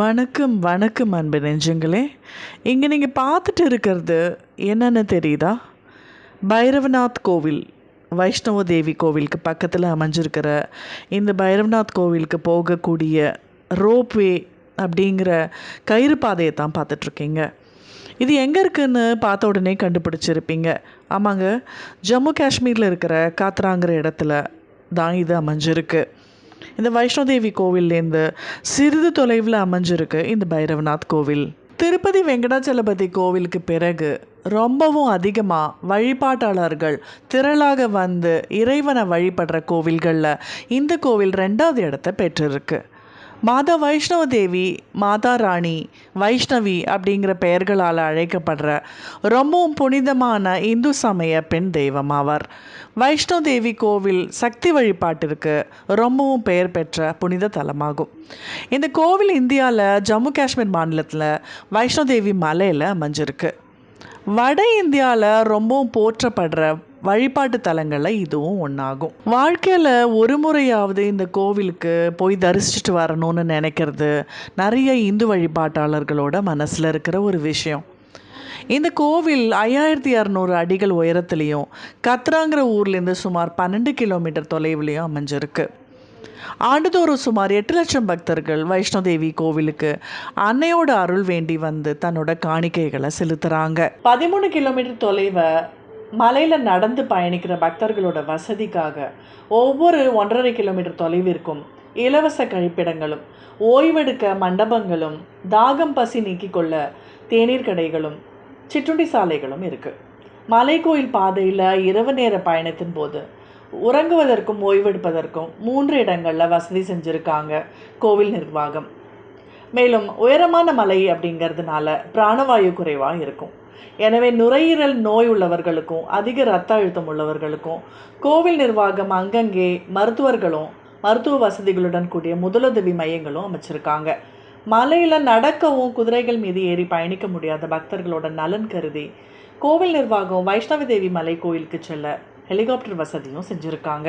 வணக்கம் வணக்கம் அன்பு நெஞ்சங்களே. இங்கே நீங்கள் பார்த்துட்டு இருக்கிறது என்னென்னு தெரியுதா? பைரவநாத் கோவில் வைஷ்ணவ தேவி கோவிலுக்கு பக்கத்தில் அமைஞ்சிருக்கிற இந்த பைரவநாத் கோவிலுக்கு போகக்கூடிய ரோப்வே அப்படிங்கிற கயிறு பாதையை தான் பார்த்துட்ருக்கீங்க இது எங்கே இருக்குன்னு பார்த்த உடனே கண்டுபிடிச்சிருப்பீங்க. ஆமாங்க ஜம்மு காஷ்மீரில் இருக்கிற காத்ராங்கிற இடத்துல தான் இது அமைஞ்சிருக்கு. இந்த வைஷ்ணோதேவி கோவில்லேருந்து சிறிது தொலைவில் அமைஞ்சிருக்கு இந்த பைரவநாத் கோவில். திருப்பதி வெங்கடாச்சலபதி கோவிலுக்கு பிறகு ரொம்பவும் அதிகமாக வழிபாட்டாளர்கள் திரளாக வந்து இறைவனை வழிபடுற கோவில்களில் இந்த கோவில் ரெண்டாவது இடத்த பெற்றிருக்கு. மாதா வைஷ்ணவ தேவி மாதா ராணி வைஷ்ணவி அப்படிங்கிற பெயர்களால் அழைக்கப்படுற ரொம்பவும் புனிதமான இந்து சமய பெண் தெய்வம் ஆவார். வைஷ்ணவ தேவி கோவில் சக்தி வழிபாட்டிற்கு ரொம்பவும் பெயர் பெற்ற புனித தலமாகும். இந்த கோவில் இந்தியாவில் ஜம்மு காஷ்மீர் மாநிலத்தில் வைஷ்ணவ தேவி மலையில் அமைஞ்சிருக்கு. வட இந்தியாவில் ரொம்பவும் போற்றப்படுற வழிபாட்டு தலங்களில் இதுவும் ஒன்றாகும் வாழ்க்கையில் ஒரு முறையாவது இந்த கோவிலுக்கு போய் தரிசிச்சுட்டு வரணும்னு நினைக்கிறது நிறைய இந்து வழிபாட்டாளர்களோட மனசில் இருக்கிற ஒரு விஷயம். இந்த கோவில் ஐயாயிரத்தி இரநூறு அடிகள் உயரத்துலேயும் கத்ராங்கிற ஊர்லேருந்து சுமார் பன்னெண்டு கிலோமீட்டர் தொலைவுலேயும் அமைஞ்சிருக்கு. ஆண்டுதோறும் சுமார் எட்டு லட்சம் பக்தர்கள் வைஷ்ணோதேவி கோவிலுக்கு அன்னையோட அருள் வேண்டி வந்து தன்னோட காணிக்கைகளை செலுத்துகிறாங்க பதிமூணு கிலோமீட்டர் தொலைவை மலையில் நடந்து பயணிக்கிற பக்தர்களோட வசதிக்காக ஒவ்வொரு ஒன்றரை கிலோமீட்டர் தொலைவிற்கும் இலவச கழிப்பிடங்களும் ஓய்வெடுக்க மண்டபங்களும் தாகம் பசி நீக்கிக்கொள்ள தேநீர் கடைகளும் சிற்றுண்டி சாலைகளும் இருக்குது மலைக்கோயில் பாதையில் இரவு நேர பயணத்தின் போது உறங்குவதற்கும் ஓய்வெடுப்பதற்கும் மூன்று இடங்களில் வசதி செஞ்சுருக்காங்க கோவில் நிர்வாகம். மேலும் உயரமான மலை அப்படிங்கிறதுனால பிராணவாயு குறைவாக இருக்கும். எனவே நுரையீரல் நோய் உள்ளவர்களுக்கும் அதிக இரத்த அழுத்தம் உள்ளவர்களுக்கும் கோவில் நிர்வாகம் அங்கங்கே மருத்துவர்களும் மருத்துவ வசதிகளுடன் கூடிய முதலுதவி மையங்களும் அமைச்சிருக்காங்க. மலையில் நடக்கவும் குதிரைகள் மீது ஏறி பயணிக்க முடியாத பக்தர்களோட நலன் கருதி கோவில் நிர்வாகம் வைஷ்ணவ தேவி மலை கோயிலுக்கு செல்ல ஹெலிகாப்டர் வசதியும் செஞ்சுருக்காங்க.